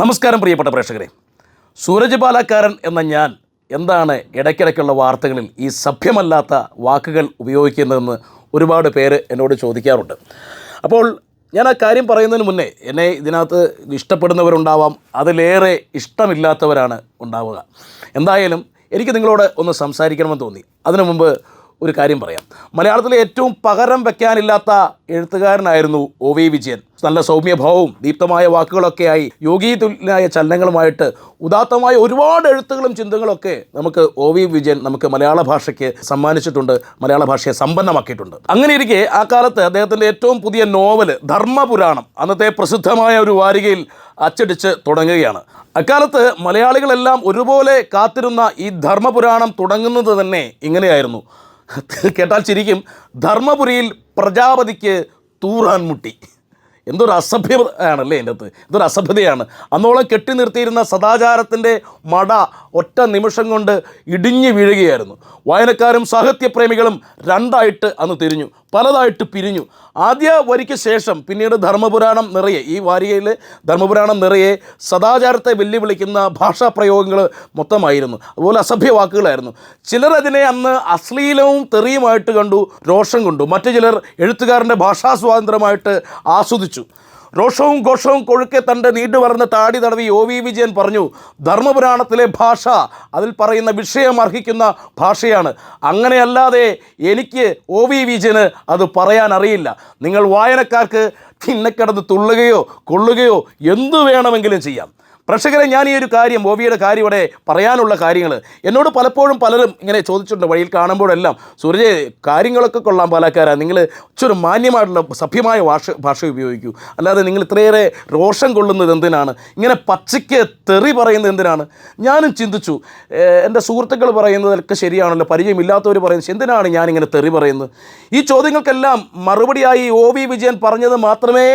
നമസ്കാരം പ്രിയപ്പെട്ട പ്രേക്ഷകരെ. സൂരജ് ബാലാക്കാരൻ എന്ന ഞാൻ എന്താണ് ഇടയ്ക്കിടയ്ക്കുള്ള വാർത്തകളിൽ ഈ സഭ്യമല്ലാത്ത വാക്കുകൾ ഉപയോഗിക്കുന്നതെന്ന് ഒരുപാട് പേര് എന്നോട് ചോദിക്കാറുണ്ട്. അപ്പോൾ ഞാൻ ആ കാര്യം പറയുന്നതിന് മുന്നേ എന്നെ ഇതിനകത്ത് ഇഷ്ടപ്പെടുന്നവരുണ്ടാവാം അതിലേറെ ഇഷ്ടമില്ലാത്തവരാണ് ഉണ്ടാവുക. എന്തായാലും എനിക്ക് നിങ്ങളോട് ഒന്ന് സംസാരിക്കണമെന്ന് തോന്നി. അതിനു മുമ്പ് ഒരു കാര്യം പറയാം. മലയാളത്തിലെ ഏറ്റവും പകരം വെക്കാനില്ലാത്ത എഴുത്തുകാരനായിരുന്നു ഒ വി വിജയൻ. നല്ല സൗമ്യഭാവവും ദീപ്തമായ വാക്കുകളൊക്കെയായി യോഗീതുല്യനായ ചലനങ്ങളുമായിട്ട് ഉദാത്തമായ ഒരുപാട് എഴുത്തുകളും ചിന്തകളൊക്കെ നമുക്ക് ഒ വി വിജയൻ നമുക്ക് മലയാള ഭാഷയ്ക്ക് സമ്മാനിച്ചിട്ടുണ്ട് മലയാള ഭാഷയെ സമ്പന്നമാക്കിയിട്ടുണ്ട്. അങ്ങനെ ഇരിക്കെ ആ കാലത്ത് അദ്ദേഹത്തിന്റെ ഏറ്റവും പുതിയ നോവൽ ധർമ്മപുരാണം അന്നത്തെ പ്രസിദ്ധമായ ഒരു വാരികയിൽ അച്ചടിച്ച് തുടങ്ങുകയാണ്. അക്കാലത്ത് മലയാളികളെല്ലാം ഒരുപോലെ കാത്തിരുന്ന ഈ ധർമ്മപുരാണം തുടങ്ങുന്നത് തന്നെ ഇങ്ങനെയായിരുന്നു. കേട്ടാൽ ശരിക്കും ധർമ്മപുരിയിൽ പ്രജാപതിക്ക് തൂറാൻ മുട്ടി. എന്തൊരു അസഭ്യതയാണല്ലേ എന്റെ അകത്ത്? എന്തൊരു അസഭ്യതയാണ്. അന്നോളം കെട്ടി നിർത്തിയിരുന്ന സദാചാരത്തിന്റെ മട ഒറ്റ നിമിഷം കൊണ്ട് ഇടിഞ്ഞു വീഴുകയായിരുന്നു. വായനക്കാരും സാഹിത്യപ്രേമികളും രണ്ടായിട്ട് അന്ന് തിരിഞ്ഞു. പലതായിട്ട് പിരിഞ്ഞു. ആദ്യ വരിക്ക് ശേഷം പിന്നീട് ധർമ്മപുരാണം നിറയെ ഈ വാരികയിൽ ധർമ്മപുരാണം നിറയെ സദാചാരത്തെ വെല്ലുവിളിക്കുന്ന ഭാഷാ പ്രയോഗങ്ങൾ മൊത്തമായിരുന്നു. അതുപോലെ അസഭ്യ വാക്കുകളായിരുന്നു. ചിലർ അതിനെ അന്ന് അശ്ലീലവും തെറിയുമായിട്ട് കണ്ടു രോഷം കൊണ്ടു. മറ്റു ചിലർ എഴുത്തുകാരന്റെ ഭാഷാ സ്വാതന്ത്ര്യമായിട്ട് ആസ്വദിച്ചു. രോഷവും ഘോഷവും കൊഴുക്കെ തന്റെ നീണ്ടു വളർന്ന താടി തടവി ഒ വി വിജയൻ പറഞ്ഞു ധർമ്മപുരാണത്തിലെ ഭാഷ അതിൽ പറയുന്ന വിഷയം അർഹിക്കുന്ന ഭാഷയാണ്. അങ്ങനെയല്ലാതെ എനിക്ക് ഒ വി വിജയന് അത് പറയാൻ അറിയില്ല. നിങ്ങൾ വായനക്കാർക്ക് തിന്നക്കിടന്ന് തുള്ളുകയോ കൊള്ളുകയോ എന്തു വേണമെങ്കിലും ചെയ്യാം. പ്രേക്ഷകരെ ഞാൻ ഈ ഒരു കാര്യം ഓവിയുടെ കാര്യം ഇവിടെ പറയാനുള്ള കാര്യങ്ങൾ എന്നോട് പലപ്പോഴും പലരും ഇങ്ങനെ ചോദിച്ചിട്ടുണ്ട് വഴിയിൽ കാണുമ്പോഴെല്ലാം സൂര്യ കാര്യങ്ങളൊക്കെ കൊള്ളാം പാലക്കാരാണ് നിങ്ങൾ ഇച്ചൊരു മാന്യമായിട്ടുള്ള സഭ്യമായ ഭാഷ ഭാഷ ഉപയോഗിക്കൂ. അല്ലാതെ നിങ്ങൾ ഇത്രയേറെ രോഷം കൊള്ളുന്നത് എന്തിനാണ്? ഇങ്ങനെ പച്ചയ്ക്ക് തെറി പറയുന്നത് എന്തിനാണ്? ഞാനും ചിന്തിച്ചു എന്റെ സുഹൃത്തുക്കൾ പറയുന്നതൊക്കെ ശരിയാണല്ലോ. പരിചയമില്ലാത്തവർ പറയുന്നത് എന്തിനാണ് ഞാനിങ്ങനെ തെറി പറയുന്നത്? ഈ ചോദ്യങ്ങൾക്കെല്ലാം മറുപടിയായി ഒ വി വിജയൻ പറഞ്ഞത് മാത്രമേ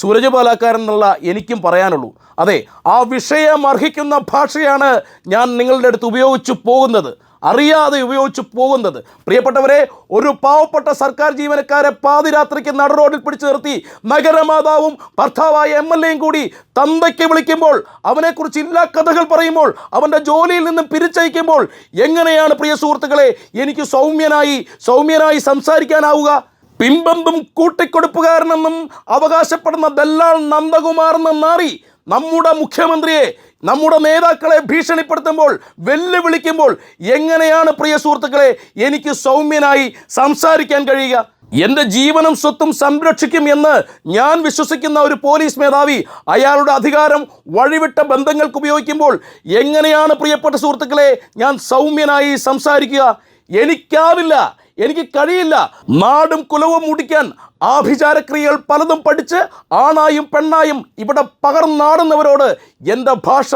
സൂരജ് പാലാക്കാരൻ എന്നുള്ള എനിക്കും പറയാനുള്ളൂ. അതെ ആ വിഷയം അർഹിക്കുന്ന ഭാഷയാണ് ഞാൻ നിങ്ങളുടെ അടുത്ത് ഉപയോഗിച്ചു പോകുന്നത്. അറിയാതെ ഉപയോഗിച്ചു പോകുന്നത്. പ്രിയപ്പെട്ടവരെ ഒരു പാവപ്പെട്ട സർക്കാർ ജീവനക്കാരെ പാതിരാത്രിക്ക് നട റോഡിൽ പിടിച്ചു നിർത്തി നഗരമാതാവും ഭർത്താവായ എം എൽ എയും കൂടി തന്തയ്ക്ക് വിളിക്കുമ്പോൾ അവനെക്കുറിച്ച് ഇല്ലാ കഥകൾ പറയുമ്പോൾ അവന്റെ ജോലിയിൽ നിന്ന് പിരിച്ചയക്കുമ്പോൾ എങ്ങനെയാണ് പ്രിയ സുഹൃത്തുക്കളെ എനിക്ക് സൗമ്യനായി സൗമ്യനായി സംസാരിക്കാനാവുക? പിമ്പമ്പും കൂട്ടിക്കൊടുപ്പുകാരനെന്നും അവകാശപ്പെടുന്ന ദല്ലാൾ നന്ദകുമാർ മാറി നമ്മുടെ മുഖ്യമന്ത്രിയെ നമ്മുടെ നേതാക്കളെ ഭീഷണിപ്പെടുത്തുമ്പോൾ വെല്ലുവിളിക്കുമ്പോൾ എങ്ങനെയാണ് പ്രിയ സുഹൃത്തുക്കളെ എനിക്ക് സൗമ്യനായി സംസാരിക്കാൻ കഴിയുക? എന്റെ ജീവനും സ്വത്തും സംരക്ഷിക്കും എന്ന് ഞാൻ വിശ്വസിക്കുന്ന ഒരു പോലീസ് മേധാവി അയാളുടെ അധികാരം വഴിവിട്ട ബന്ധങ്ങൾക്ക് ഉപയോഗിക്കുമ്പോൾ എങ്ങനെയാണ് പ്രിയപ്പെട്ട സുഹൃത്തുക്കളെ ഞാൻ സൗമ്യനായി സംസാരിക്കുക? എനിക്കാവില്ല. എനിക്ക് കഴിയില്ല. നാടും കുലവും മുടിക്കാൻ ആഭിചാരക്രിയകൾ പലതും പഠിച്ച് ആണായും പെണ്ണായും ഇവിടെ പകർന്നാടുന്നവരോട് എന്റെ ഭാഷ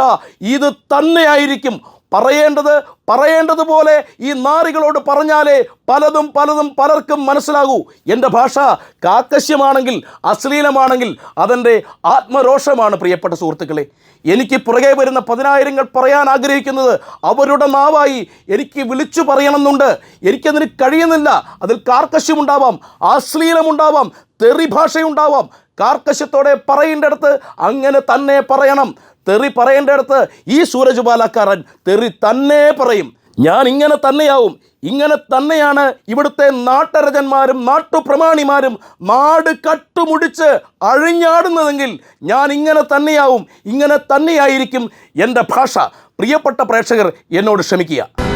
ഇത് തന്നെയായിരിക്കും. പറയേണ്ടത് പറയേണ്ടതുപോലെ ഈ നാറികളോട് പറഞ്ഞാലേ പലതും പലതും പലർക്കും മനസ്സിലാകൂ. എന്റെ ഭാഷ കാക്കശ്യമാണെങ്കിൽ അശ്ലീലമാണെങ്കിൽ അതെന്റെ ആത്മരോഷമാണ് പ്രിയപ്പെട്ട സുഹൃത്തുക്കളെ. എനിക്ക് പുറകെ വരുന്ന പതിനായിരങ്ങൾ പറയാൻ ആഗ്രഹിക്കുന്നത് അവരുടെ നാവായി എനിക്ക് വിളിച്ചു പറയണമെന്നുണ്ട്. എനിക്കതിന് കഴിയുന്നില്ല. അതിൽ കാർക്കശ്യമുണ്ടാവാം അശ്ലീലമുണ്ടാവാം തെറി ഭാഷയുണ്ടാവാം. കാർക്കശ്യത്തോടെ പറയേണ്ടടുത്ത് അങ്ങനെ തന്നെ പറയണം. തെറി പറയേണ്ടടുത്ത് ഈ സൂരജ് പാലക്കാരൻ തെറി തന്നെ പറയും. ഞാൻ ഇങ്ങനെ തന്നെയാവും. ഇങ്ങനെ തന്നെയാണ് ഇവിടുത്തെ നാട്ടരജന്മാരും നാട്ടുപ്രമാണിമാരും നാട് കട്ടുമുടിച്ച് അഴിഞ്ഞാടുന്നതെങ്കിൽ ഞാൻ ഇങ്ങനെ തന്നെയാവും ഇങ്ങനെ തന്നെയായിരിക്കും എന്റെ ഭാഷ. പ്രിയപ്പെട്ട പ്രേക്ഷകർ എന്നോട് ക്ഷമിക്കുക.